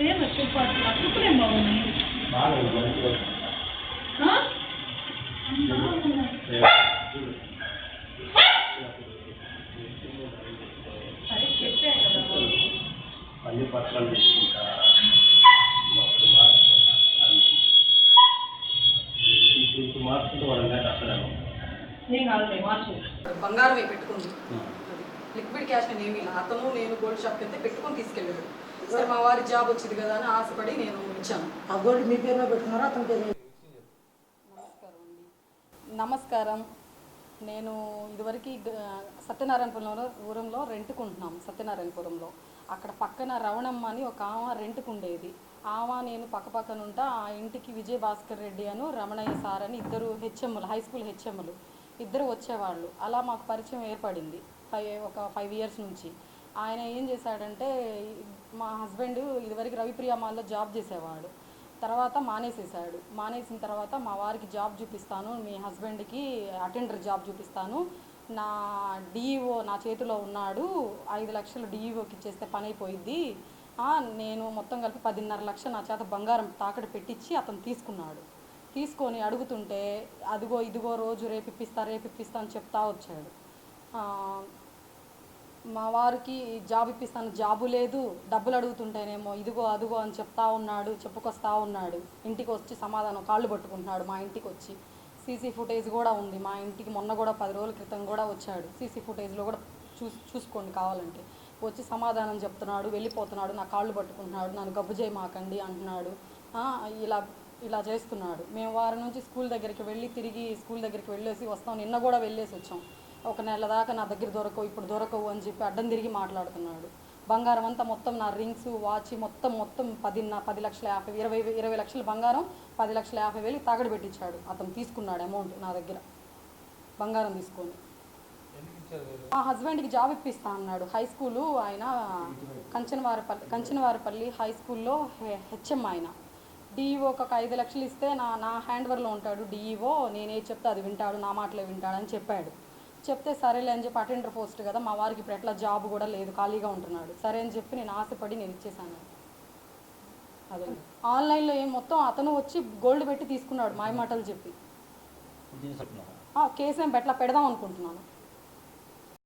ఏమో చూపాలి అప్పుడే బాగున్నాయి. అన్ని పత్రాలు తీసుకుంటా మార్చుకుంటా వాళ్ళ అక్కడ బంగారమే పెట్టుకుంది. లిక్విడ్ క్యాష్ అని ఏమీ అతను నేను గోల్డ్ షాప్కి వెళ్తే పెట్టుకొని తీసుకెళ్ళాడు. సరే మా వారి జాబ్ వచ్చింది కదా అని ఆశపడి నేను ఇచ్చాను ఆ గోల్డ్ మీ పేరులో పెట్టుకున్నారా? అతని పేరు నమస్కారం అండి. నమస్కారం. నేను ఇదివరకు సత్యనారాయణపురంలో ఊరంలో రెంట్కుంటున్నాం సత్యనారాయణపురంలో. అక్కడ పక్కన రవణమ్మ అని ఒక ఆమె రెంట్కు ఉండేది ఆమె నేను పక్క పక్కన ఉంటా ఆ ఇంటికి విజయ్ భాస్కర్ రెడ్డి అను రమణయ్య సార్ అని ఇద్దరు హెచ్ఎంలు హై స్కూల్ హెచ్ఎంలు ఇద్దరు వచ్చేవాళ్ళు. అలా మాకు పరిచయం ఏర్పడింది ఫైవ్ ఒక ఫైవ్ ఇయర్స్ నుంచి. ఆయన ఏం చేశాడంటే మా హస్బెండ్ ఇదివరకు రవిప్రియ మాల్లో జాబ్ చేసేవాడు. తర్వాత మానేసేసాడు మానేసిన తర్వాత మా వారికి జాబ్ చూపిస్తాను మీ హస్బెండ్కి అటెండర్ జాబ్ చూపిస్తాను. నా డిఈఓ నా చేతిలో ఉన్నాడు ఐదు లక్షలు డిఈఓకి ఇచ్చేస్తే పని అయిపోయింది నేను మొత్తం కలిపి పదిన్నర లక్షలు నా చేత బంగారం తాకట్టు పెట్టించి అతను తీసుకున్నాడు. తీసుకొని అడుగుతుంటే అదిగో ఇదిగో రోజు రేపిస్తా ఇప్పిస్తా అని చెప్తా వచ్చాడు. మా వారికి జాబ్ ఇప్పిస్తాను జాబు లేదు డబ్బులు అడుగుతుంటేనేమో ఇదిగో అదిగో అని చెప్తా ఉన్నాడు చెప్పుకొస్తా ఉన్నాడు. ఇంటికి వచ్చి సమాధానం కాళ్ళు పట్టుకుంటున్నాడు మా ఇంటికి వచ్చి. సీసీ ఫుటేజ్ కూడా ఉంది మా ఇంటికి మొన్న కూడా పది రోజుల క్రితం కూడా వచ్చాడు. సీసీ ఫుటేజ్లో కూడా చూసి చూసుకోండి కావాలంటే. వచ్చి సమాధానం చెప్తున్నాడు వెళ్ళిపోతున్నాడు నా కాళ్ళు పట్టుకుంటున్నాడు నన్ను గబ్బు చేయమాకండి అంటున్నాడు. ఇలా ఇలా చేస్తున్నాడు. మేము వారి నుంచి స్కూల్ దగ్గరికి వెళ్ళి తిరిగి స్కూల్ దగ్గరికి వెళ్ళేసి వస్తాం నిన్న కూడా వెళ్ళేసి వచ్చాం. ఒక నెల దాకా నా దగ్గర దొరకవు ఇప్పుడు దొరకవు అని చెప్పి అడ్డం తిరిగి మాట్లాడుతున్నాడు. బంగారం అంతా మొత్తం నా రింగ్స్ వాచ్ మొత్తం మొత్తం పది నా పది లక్షల యాభై ఇరవై ఇరవై లక్షల బంగారం పది లక్షల యాభై వేలు తాగడి పెట్టించాడు. అతను తీసుకున్నాడు అమౌంట్ నా దగ్గర. బంగారం తీసుకొని. మా హస్బెండ్కి జాబ్ ఇప్పిస్తా అన్నాడు. హై స్కూలు ఆయన కంచనవారిపల్లి కంచనవారిపల్లి హై స్కూల్లో హెచ్ఎం ఆయన. డిఈఓ ఒక ఐదు లక్షలు ఇస్తే నా నా హ్యాండ్ ఓవర్లో ఉంటాడు. డిఈఓ నేనే చెప్తే అది వింటాడు నా మాటలే వింటాడు అని చెప్పాడు. చెప్తే సరేలే అని చెప్పి అటెండర్ పోస్ట్ కదా మా వారికి ఇప్పుడు ఎట్లా జాబ్ కూడా లేదు ఖాళీగా ఉంటున్నాడు. సరే అని చెప్పి నేను ఆశపడి నేను ఇచ్చేసాను. అదే. ఆన్లైన్లో ఏం మొత్తం అతను వచ్చి గోల్డ్ పెట్టి తీసుకున్నాడు మాయ మాటలు చెప్పి కేసు ఏం పెట్లా పెడదాం అనుకుంటున్నాను.